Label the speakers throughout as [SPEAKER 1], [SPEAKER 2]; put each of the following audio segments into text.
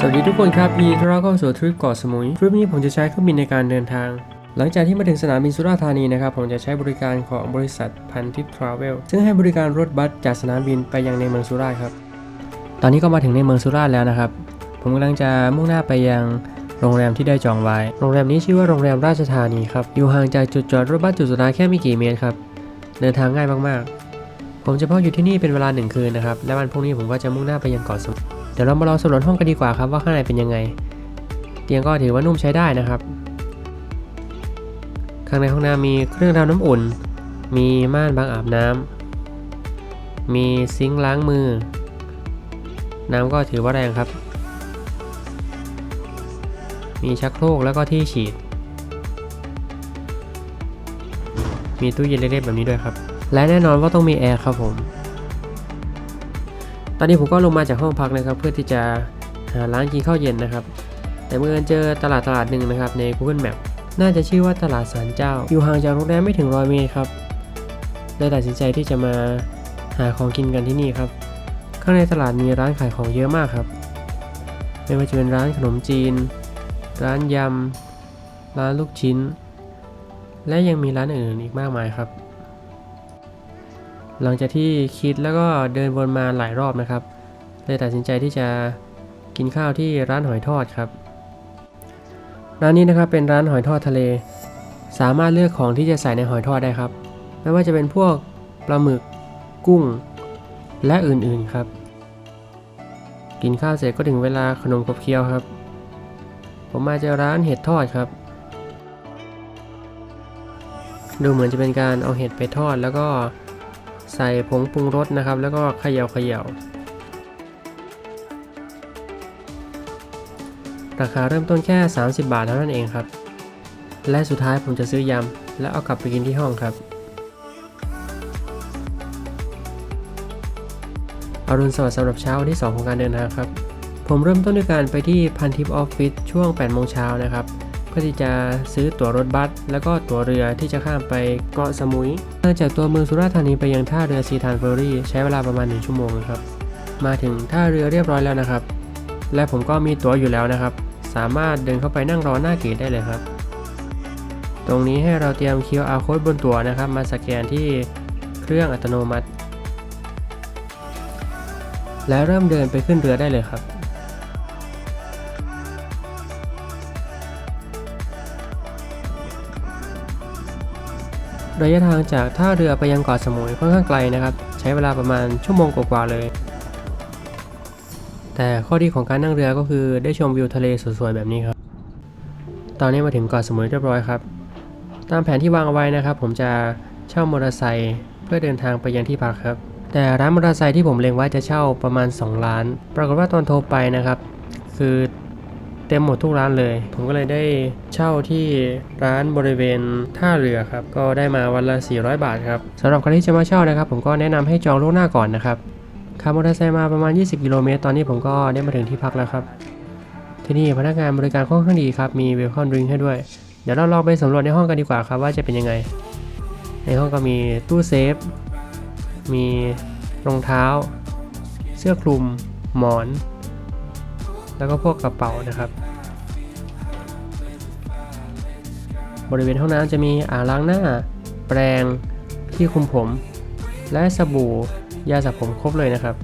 [SPEAKER 1] สวัสดีทุกคนครับยินดีต้อนรับเข้าสู่ทริปเกาะสมุย ทริปนี้ผมจะใช้เครื่องบินในการเดินทาง หลังจากที่มาถึงสนามบินสุราษฎร์ธานีนะครับ ผมจะใช้บริการของบริษัทพันทิพย์ทราเวล ซึ่งให้บริการรถบัสจากสนามบินไปยังในเมืองสุราษฎร์ครับ ตอนนี้ก็มาถึงในเมืองสุราษฎร์แล้วนะครับ ผมกำลังจะมุ่งหน้าไปยังโรงแรมที่ได้จองไว้ โรงแรมนี้ชื่อว่าโรงแรมราชธานีครับ อยู่ห่างจากจุดจอดรถบัสจุดสุดท้ายแค่ไม่กี่เมตรครับ เดินทางง่ายมากๆ ผมจะพักอยู่ที่นี่เป็นเวลาหนึ่งคืนนะครับ และวันพรุ่งนี้ผมก็จะมุ่งหน้าไปยังเกาะสมุยเดี๋ยวเรามาลองสำรวจห้องกันดีกว่าครับว่าข้างในเป็นยังไง เตียงก็ถือว่านุ่มใช้ได้นะครับ ข้างในห้องน้ำมีเครื่องทำน้ำอุ่น มีม่านบางอาบน้ำ มีซิงค์ล้างมือ น้ำก็ถือว่าแรงครับ มีชักโครกแล้วก็ที่ฉีด มีตู้เย็นเล็กๆแบบนี้ด้วยครับ และแน่นอนว่าต้องมีแอร์ครับผม ตอนนี้ผมก็ลงมาจากห้องพักนะครับ เพื่อที่จะหาร้านกินข้าวเย็นนะครับ แต่เมื่อเจอตลาดตลาดหนึ่งนะครับใน Google Map น่าจะชื่อว่าตลาดสารเจ้า อยู่ห่างจากโรงแรมไม่ถึงร้อยเมตรครับเลยตัดสินใจที่จะมาหาของกินกันที่นี่ครับ ข้างในตลาดมีร้านขายของเยอะมากครับ ไม่ว่าจะเป็นร้านขนมจีน ร้านยำ ร้านลูกชิ้น และยังมีร้านอื่นๆอีกมากมายครับ หลังจากที่คิดแล้วก็เดินวนมาหลายรอบนะครับ เลยตัดสินใจที่จะกินข้าวที่ร้านหอยทอดครับ ร้านนี้นะครับเป็นร้านหอยทอดทะเล สามารถเลือกของที่จะใส่ในหอยทอดได้ครับ ไม่ว่าจะเป็นพวกปลาหมึก กุ้ง และอื่นๆครับ กินข้าวเสร็จก็ถึงเวลาขนมขบเคี้ยวครับ ผมมาเจอร้านเห็ดทอดครับ ดูเหมือนจะเป็นการเอาเห็ดไปทอดแล้วก็ ใส่ผงปรุงรสนะครับ แล้วก็เขย่าเขย่าราคาเริ่มต้นแค่ 30 บาทเท่านั้นเองครับ และสุดท้ายผมจะซื้อยำ และเอากลับไปกินที่ห้องครับ อรุณสวัสดิ์สำหรับเช้าวันที่ 2 ของการเดินทางครับ ผมเริ่มต้นด้วยการไปที่พันทิปออฟฟิศช่วง 8 โมงเช้านะครับ พื่อที่จะซื้อตั๋วรถบัสแล้วก็ตั๋วเรือที่จะข้ามไปเกาะสมุยเนื่องจากตัวเมืองสุราษฎร์ธานีไปยังท่าเรือซีทานเฟอร์รี่ใช้เวลาประมาณ 1 ชั่วโมงครับ มาถึงท่าเรือเรียบร้อยแล้วนะครับ และผมก็มีตั๋วอยู่แล้วนะครับ สามารถเดินเข้าไปนั่งรอหน้าเกตได้เลยครับ ตรงนี้ให้เราเตรียม QR code บนตั๋วนะครับ มาสแกนที่เครื่องอัตโนมัติ แล้วเริ่มเดินไปขึ้นเรือได้เลยครับ ระยะทางจากท่าเรือไปยังเกาะสมุยค่อนข้างไกลนะครับ ใช้เวลาประมาณชั่วโมงกว่าๆเลย แต่ข้อดีของการนั่งเรือก็คือได้ชมวิวทะเลสวยๆแบบนี้ครับ ตอนนี้มาถึงเกาะสมุยเรียบร้อยครับ ตามแผนที่วางเอาไว้นะครับ ผมจะเช่ามอเตอร์ไซค์เพื่อเดินทางไปยังที่พักครับ แต่ร้านมอเตอร์ไซค์ที่ผมเล็งไว้จะเช่าประมาณ 2 ล้าน ปรากฏว่าตอนโทรไปนะครับ คือ เต็มหมดทุกร้านเลย ผมก็เลยได้เช่าที่ร้านบริเวณท่าเรือครับ ก็ได้มาวันละ 400 บาทครับสำหรับใครที่จะมาเช่านะครับ ผมก็แนะนำให้จองล่วงหน้าก่อนนะครับขับมอเตอร์ไซค์มาประมาณ 20 กิโลเมตร ตอนนี้ผมก็ได้มาถึงที่พักแล้วครับ ที่นี่พนักงานบริการค่อนข้างดีครับ มีเวลคอมดริงให้ด้วย เดี๋ยวเราลองไปสำรวจในห้องกันดีกว่าครับว่าจะเป็นยังไง ในห้องก็มีตู้เซฟ มีรองเท้า เสื้อคลุม หมอน แล้วก็พวกกระเป๋านะครับ บริเวณห้องน้ำจะมีอ่างล้างหน้า แปรงที่คุมผม และสบู่ยาสระผมครบเลยนะครับ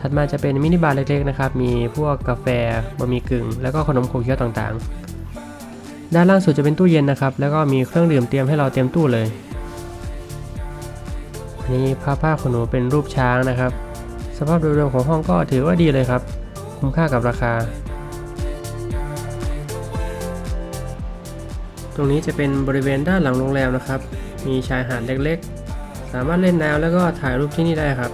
[SPEAKER 1] ถัดมาจะเป็นมินิบาร์เล็กๆนะครับ มีพวกกาแฟบะหมี่กึ่ง แล้วก็ขนมขบเคี้ยวต่างๆ ด้านล่างสุดจะเป็นตู้เย็นนะครับ แล้วก็มีเครื่องดื่มเตรียมให้เราเตรียมตู้เลยอันนี้ผ้าผ้าขนหนูเป็นรูปช้างนะครับ สภาพโดยรวมของห้องก็ถือว่าดีเลยครับ คุ้มค่ากับราคา ตรงนี้จะเป็นบริเวณด้านหลังโรงแรมนะครับ มีชายหาดเล็กๆ สามารถเล่นน้ำแล้วก็ถ่ายรูปที่นี่ได้ครับ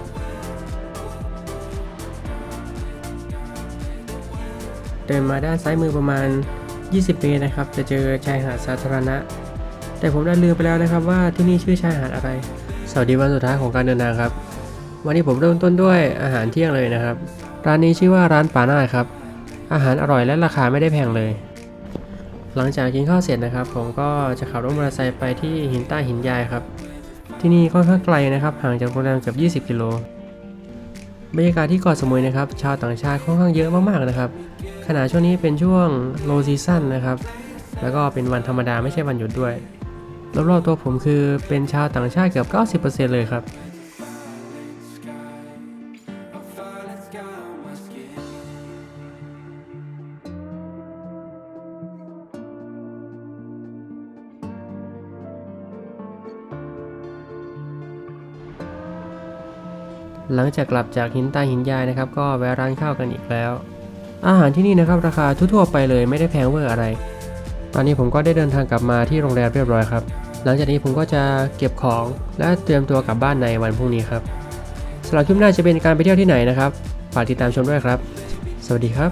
[SPEAKER 1] เดินมาด้านซ้ายมือประมาณ 20 เมตรนะครับ จะเจอชายหาดสาธารณะ แต่ผมได้ลืมไปแล้วนะครับว่าที่นี่ชื่อชายหาดอะไร สวัสดีวันสุดท้ายของการเดินทางครับ วันนี้ผมเริ่มต้นด้วยอาหารเที่ยงเลยนะครับ ร้านนี้ชื่อว่าร้านป่านาครับ อาหารอร่อยและราคาไม่ได้แพงเลย หลังจากกินข้าวเสร็จนะครับ ผมก็จะขับรถมอเตอร์ไซค์ไปที่หินใต้หินยายครับ ที่นี่ค่อนข้างไกลนะครับห่างจากโรงแรมเกือบ20 กิโลบรรยากาศที่เกาะสมุยนะครับ ชาวต่างชาติค่อนข้างเยอะมากๆนะครับ ขณะช่วงนี้เป็นช่วง low season นะครับ แล้วก็เป็นวันธรรมดาไม่ใช่วันหยุดด้วย รอบๆตัวผมคือเป็นชาวต่างชาติเกือบ 90%เลยครับ หลังจากกลับจากหินตาหินยายนะครับ ก็แวะร้านข้าวกันอีกแล้ว อาหารที่นี่นะครับราคาทั่วๆไปเลยไม่ได้แพงเวอร์อะไร ตอนนี้ผมก็ได้เดินทางกลับมาที่โรงแรมเรียบร้อยครับ หลังจากนี้ผมก็จะเก็บของและเตรียมตัวกลับบ้านในวันพรุ่งนี้ครับสำหรับคลิปหน้าจะเป็นการไปเที่ยวที่ไหนนะครับฝากติดตามชมด้วยครับ สวัสดีครับ